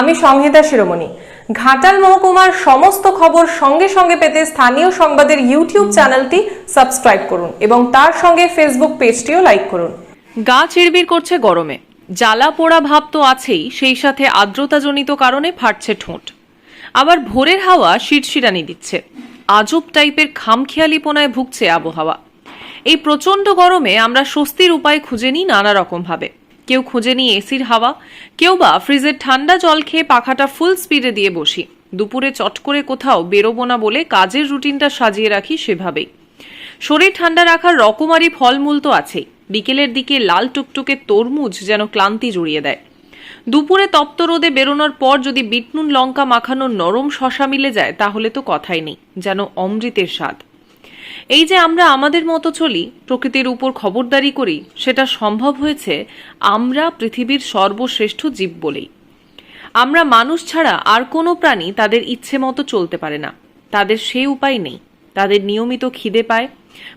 আমি সংহিতা শিরোমণি। ঘাটাল মহকুমার সমস্ত খবর সঙ্গে সঙ্গে পেতে স্থানীয় সংবাদের ইউটিউব চ্যানেলটি সাবস্ক্রাইব করুন এবং তার সঙ্গে ফেসবুক পেজটিও লাইক করুন। গা চিরবির করছে গরমে। জ্বালা পোড়া ভাব তো আছেই, সেই সাথে আর্দ্রতাজনিত কারণে ফাটছে ঠোঁট। আবার ভোরের হাওয়া শিরশিরানি দিচ্ছে। আজব টাইপের খামখেয়ালিপনায় ভুগছে আবহাওয়া। এই প্রচণ্ড গরমে আমরা স্বস্তির উপায় খুঁজে নিই নানা রকমভাবে। কেউ খুঁজে নিই এসির হাওয়া, কেউ বা ফ্রিজের ঠান্ডা জল খেয়ে পাখাটা ফুল স্পিডে দিয়ে বসি। দুপুরে চট করে কোথাও বেরোবো না বলে কাজের রুটিনটা সাজিয়ে রাখি সেভাবেই। শরীর ঠান্ডা রাখার রকমারি ফলমূল তো আছেই। বিকেলের দিকে লাল টুকটুকে তরমুজ যেন ক্লান্তি জুড়িয়ে দেয়। দুপুরে তপ্ত রোদে বেরোনোর পর যদি বিটনুন লঙ্কা মাখানো নরম শশা মিলে যায়, তাহলে তো কথাই নেই, যেন অমৃতের স্বাদ। এই যে আমরা আমাদের মতো চলি, প্রকৃতির উপর খবরদারি করি, সেটা সম্ভব হয়েছে আমরা পৃথিবীর সর্বশ্রেষ্ঠ জীব বলেই। আমরা মানুষ ছাড়া আর কোনো প্রাণী তাদের ইচ্ছে মতো চলতে পারে না। তাদের সেই উপায় নেই। তাদের নিয়মিত খিদে পায়।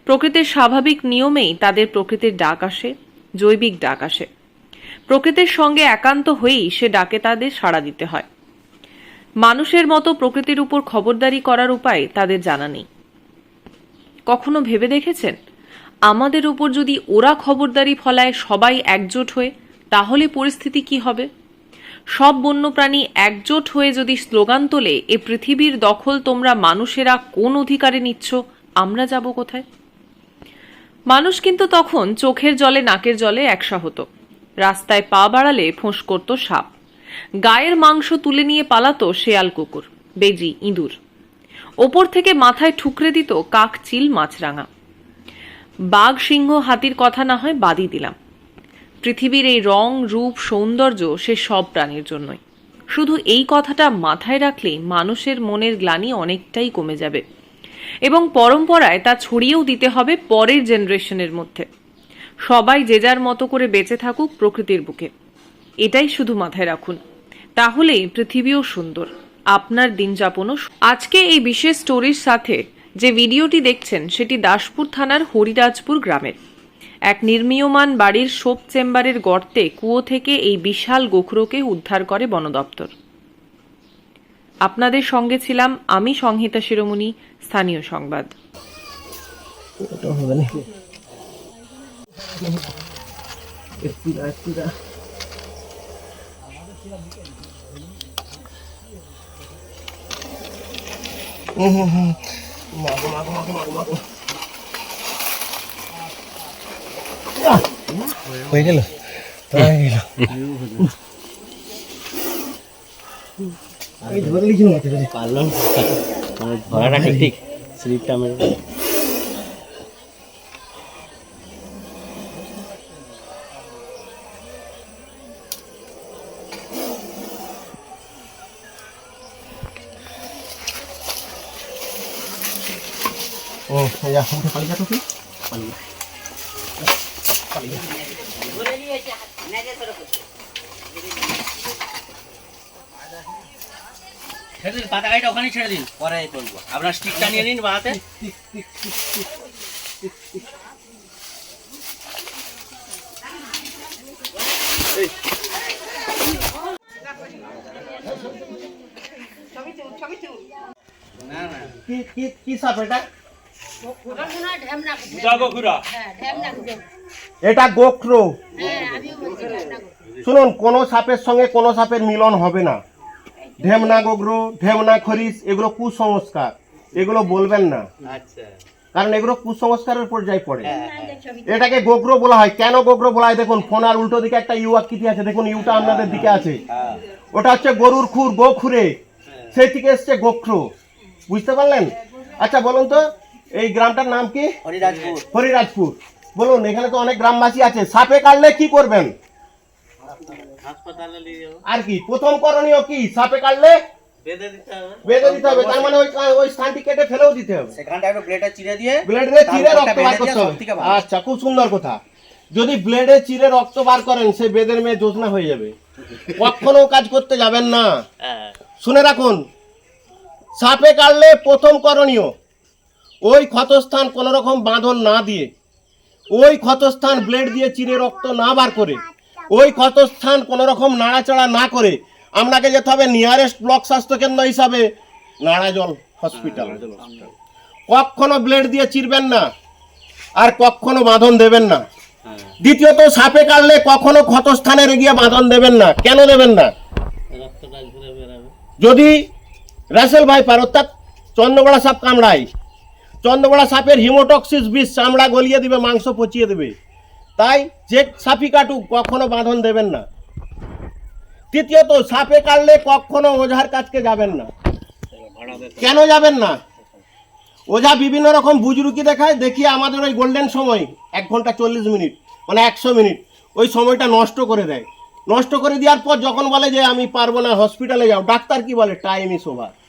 প্রকৃতির স্বাভাবিক নিয়মেই তাদের প্রকৃতির ডাক আসে, জৈবিক ডাক আসে। প্রকৃতির সঙ্গে একান্ত হয়েই সে ডাকে তাদের সাড়া দিতে হয়। মানুষের মতো প্রকৃতির উপর খবরদারি করার উপায় তাদের জানা নেই। কখনো ভেবে দেখেছেন? আমাদের উপর যদি ওরা খবরদারি ফলায় সবাই একজোট হয়ে, তাহলে পরিস্থিতি কি হবে? সব বন্যপ্রাণী একজোট হয়ে যদি স্লোগান তোলে, এ পৃথিবীর দখল তোমরা মানুষেরা কোন অধিকারে নিচ্ছ? আমরা যাব কোথায়? মানুষ কিন্তু তখন চোখের জলে নাকের জলে একসা হতো রাস্তায় পা বাড়ালে ফোঁস করতো সাপ। গায়ের মাংস তুলে নিয়ে পালাতো শেয়াল কুকুর, বেজি, ইঁদুর। ওপর থেকে মাথায় ঠুকরে দিত কাক চিল মাছরাঙা। বাঘ সিংহ হাতির কথা না হয় বাদই দিলাম। পৃথিবীর এই রং, রূপ, সৌন্দর্য সে সব প্রাণীর জন্যই। শুধু এই কথাটা মাথায় রাখলেই মানুষের মনের গ্লানি অনেকটাই কমে যাবে। এবং পরম্পরায় তা ছড়িয়েও দিতে হবে পরের জেনারেশনের মধ্যে। সবাই যে যার মতো করে বেঁচে থাকুক প্রকৃতির বুকে। এটাই শুধু মাথায় রাখুন। তাহলেই পৃথিবীও সুন্দর। আপনার দিন যাপনও আজকে এই বিশেষ স্টোরির সাথে যে ভিডিওটি দেখছেন, সেটি দাসপুর থানার হরিরাজপুর গ্রামের। এক নির্মীয়মান বাড়ির শোপ চেম্বারের গর্তে কুয়ো থেকে এই বিশাল গোখরোকে উদ্ধার করে বন দপ্তর। আপনাদের সঙ্গে ছিলাম আমি সংহিতা শিরোমণি, স্থানীয় সংবাদ। না একটু না হুম হুম হুম মাগো মাগো মাগো মাগো মাগো আহ! হয়ে গেল হয়ে গেল আমি ধরে লিখি মাঠে পারলাম মানে ধরাটা ঠিক স্লিপটা মেরে ও যা উঠে পালিয়ে যা তো তুই ছেড়ে দিন পাতা গাড়িটা ওখানেই ছেড়ে দিন। পরে করব আপনার স্টিকটা নিয়ে নিন বা না না। কি কি কি সাপ এটা? এটা গোখরো। শুনুন কোন সাপের সঙ্গে কোন সাপের মিলন হবে না। ঢেমনা গোগ্রো ঢেমনা খরিস এগুলো কুসংস্কার। এগুলো বলবেন না। আচ্ছা। কারণ এগুলো কুসংস্কারের পর্যায়ে পড়ে। হ্যাঁ হ্যাঁ। এটাকে গোগ্রো বলা হয়। কেন গোগ্রো বলা হয়? দেখুন ফোনার উল্টো দিকে একটা ইউ আকৃতি আছে। দেখুন ইউটা আপনাদের দিকে আছে। হ্যাঁ। ওটা হচ্ছে গরুর খুর গোখুরে। সেই থেকে এসছে গোখ্র। বুঝতে পারলেন? আচ্ছা বলুন তো এই গ্রামটার নাম কি? হরিরাজপুর। হরিরাজপুর। বলুন এখানে তো অনেক গ্রামবাসী আছে। সাপে কাটলে কি করবেন? আর কি প্রথম করণীয় কি? সাপে কাটলে বেঁধে দিতে হবে। বেঁধে দিতে হবে। তার মানে ওই ওই স্থানটি কেটে ফেলেও দিতে হবে। সেখানটা একটু ব্লেডে চিড়ে দিয়ে ব্লেড দিয়ে রক্ত বার করতে হবে। আচ্ছা খুব সুন্দর কথা। যদি ব্লেডে রক্ত বার করেন সে বেদের মেয়ে যোজনা হয়ে যাবে। কখনো কাজ করতে যাবেন না। হ্যাঁ। শুনে রাখুন সাপে কাটলে প্রথম করণীয় ওই ক্ষতস্থান কোনো রকম বাঁধন না দিয়ে ওই ক্ষতস্থান ব্লেড দিয়ে চিরে রক্ত না বার করে ওই ক্ষতস্থান কোনো রকম নাড়াচাড়া না করে আপনাকে যেতে হবে নিয়ারেস্ট ব্লক স্বাস্থ্যকেন্দ্র হিসাবে নাড়াজল হসপিটাল। কখনো ব্লেড দিয়ে চিরবেন না আর কখনো বাঁধন দেবেন না। দ্বিতীয়ত সাপে কাটলে কখনো ক্ষতস্থানে গিয়ে বাঁধন দেবেন না। কেন দেবেন না? যদি রাসেল ভাইপার অর্থাৎ চন্দ্রগড়া সাপ কামড়ায়। চন্দ্রগড়া সাপের হিমোটক্সিস বিষ চামড়া গলিয়ে দিবে, মাংস পচিয়ে দেবে। তাই যে সাপই কাটুক, কখনো বাঁধন দেবেন না। তৃতীয়ত, সাপে কাটলে কখনো ওঝার কাছকে যাবেন না। কেন যাবেন না? ওঝা বিভিন্ন রকম বুজরুকি দেখায় দেখি আমাদের ওই গোল্ডেন সময়, এক ঘণ্টা চল্লিশ মিনিট মানে একশো মিনিট, ওই সময়টা নষ্ট করে দেয়। নষ্ট করে দেওয়ার পর যখন বলে যে আমি পারব না, হসপিটালে যাও, ডাক্তার কি বলে? Time is over